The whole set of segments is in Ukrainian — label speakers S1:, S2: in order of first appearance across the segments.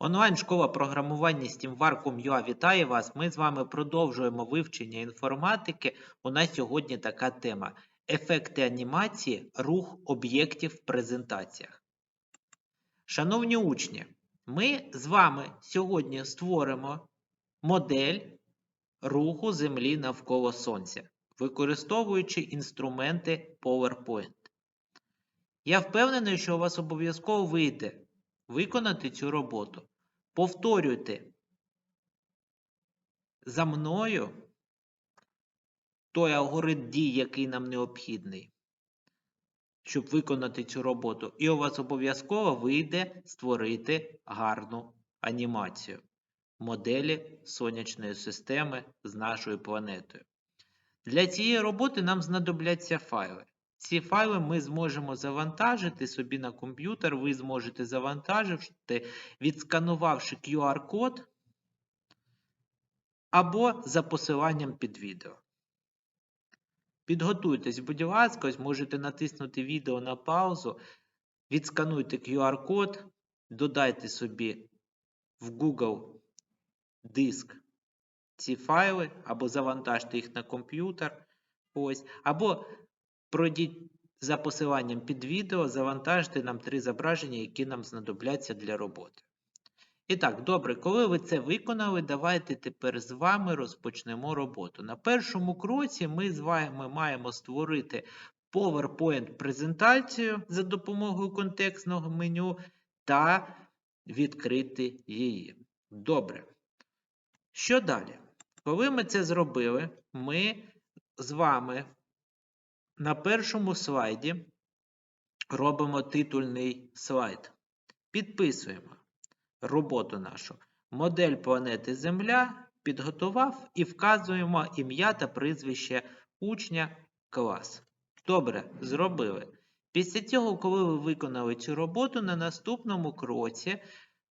S1: Онлайн-школа програмування SteamVar.com.ua вітає вас. Ми з вами продовжуємо вивчення інформатики. У нас сьогодні така тема: ефекти анімації, рух об'єктів в презентаціях. Шановні учні, ми з вами сьогодні створимо модель руху Землі навколо Сонця, використовуючи інструменти PowerPoint. Я впевнений, що у вас обов'язково вийде виконати цю роботу. Повторюйте за мною той алгоритм дій, який нам необхідний, щоб виконати цю роботу. І у вас обов'язково вийде створити гарну анімацію моделі сонячної системи з нашою планетою. Для цієї роботи нам знадобляться файли. Ці файли ми зможемо завантажити собі на комп'ютер. Ви зможете завантажити, відсканувавши QR-код або за посиланням під відео. Підготуйтесь, будь ласка, ось можете натиснути відео на паузу, відскануйте QR-код, додайте собі в Google диск ці файли, або завантажте їх на комп'ютер. Ось, або Пройдіть за посиланням під відео, завантажте нам три зображення, які нам знадобляться для роботи. І так, добре, коли ви це виконали, давайте тепер з вами розпочнемо роботу. На першому кроці ми з вами маємо створити PowerPoint-презентацію за допомогою контекстного меню та відкрити її. Добре. Що далі? Коли ми це зробили, ми з вами на першому слайді робимо титульний слайд. Підписуємо роботу нашу. Модель планети Земля підготував і вказуємо ім'я та прізвище учня клас. Добре, зробили. Після цього, коли ви виконали цю роботу, на наступному кроці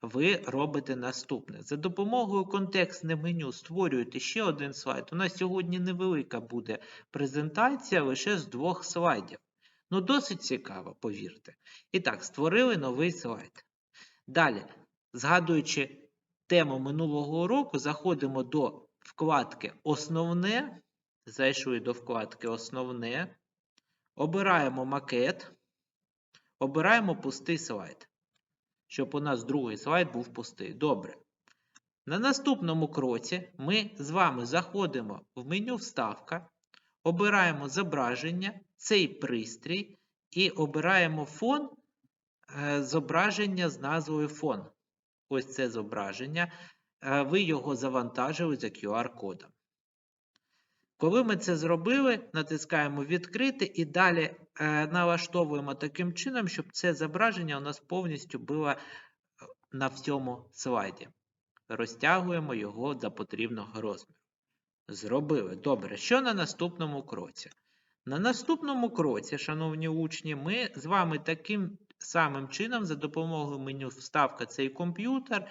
S1: ви робите наступне. За допомогою контекстне меню створюєте ще один слайд. У нас сьогодні невелика буде презентація лише з двох слайдів. Ну, досить цікаво, повірте. І так, створили новий слайд. Далі, згадуючи тему минулого уроку, заходимо до вкладки Основне. Зайшли до вкладки Основне. Обираємо макет. Обираємо пустий слайд щоб у нас другий слайд був пустий. Добре. На наступному кроці ми з вами заходимо в меню Вставка, обираємо зображення, цей пристрій, і обираємо фон е, зображення з назвою фон. Ось це зображення. Е, ви його завантажили за QR-кодом. Коли ми це зробили, натискаємо відкрити і далі налаштовуємо таким чином, щоб це зображення у нас повністю було е, на всьому слайді. Розтягуємо його до потрібного розміру. Зробили. Добре. Що на наступному кроці? На наступному кроці, шановні учні, ми з вами таким самим чином, за допомогою меню Вставка цей комп'ютер,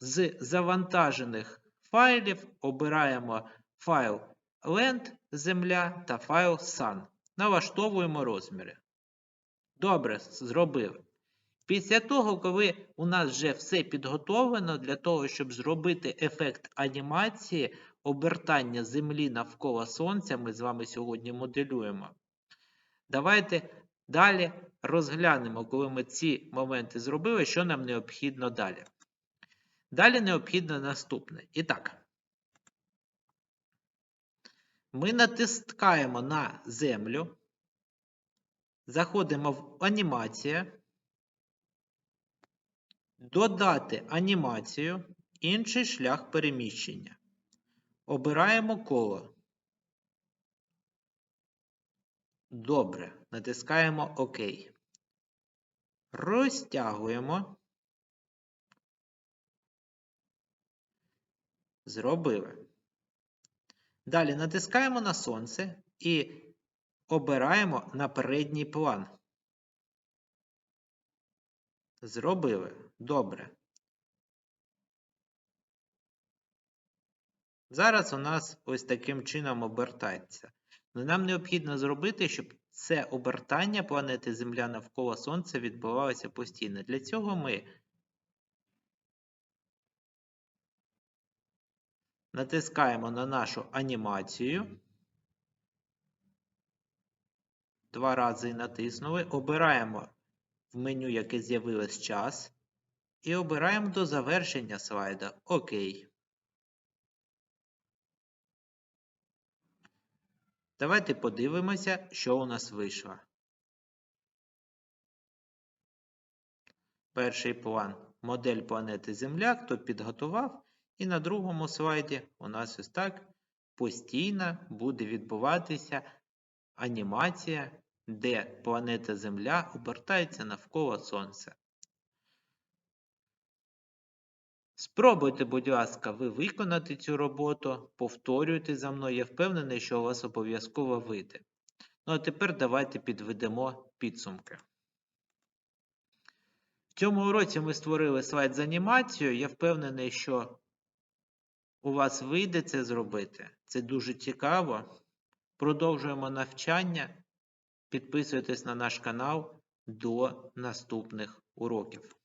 S1: з завантажених файлів обираємо файл Land земля та файл Sun. Налаштовуємо розміри. Добре, зробили. Після того, коли у нас вже все підготовлено для того, щоб зробити ефект анімації обертання Землі навколо Сонця, ми з вами сьогодні моделюємо. Давайте далі розглянемо, коли ми ці моменти зробили, що нам необхідно далі. Далі необхідно наступне. І так. Ми натискаємо на землю, заходимо в анімація, додати анімацію, інший шлях переміщення. Обираємо коло. Добре. Натискаємо ОК. Розтягуємо. Зробили. Далі натискаємо на сонце і обираємо на передній план. Зробили. Добре. Зараз у нас ось таким чином обертається. Но нам необхідно зробити, щоб це обертання планети Земля навколо Сонця відбувалося постійно. Для цього ми натискаємо на нашу анімацію. Два рази натиснули. Обираємо в меню, яке з'явилось час. І обираємо до завершення слайда ОК. Давайте подивимося, що у нас вийшло. Перший план модель планети Земля, хто підготував. І на другому слайді у нас ось так постійно буде відбуватися анімація, де планета Земля обертається навколо Сонця. Спробуйте, будь ласка, ви виконати цю роботу, повторюйте за мною, я впевнений, що у вас обов'язково вийде. Ну а тепер давайте підведемо підсумки. В цьому уроці ми створили слайд з анімацією. Я впевнений, що у вас вийде це зробити. Це дуже цікаво. Продовжуємо навчання. Підписуйтесь на наш канал до наступних уроків.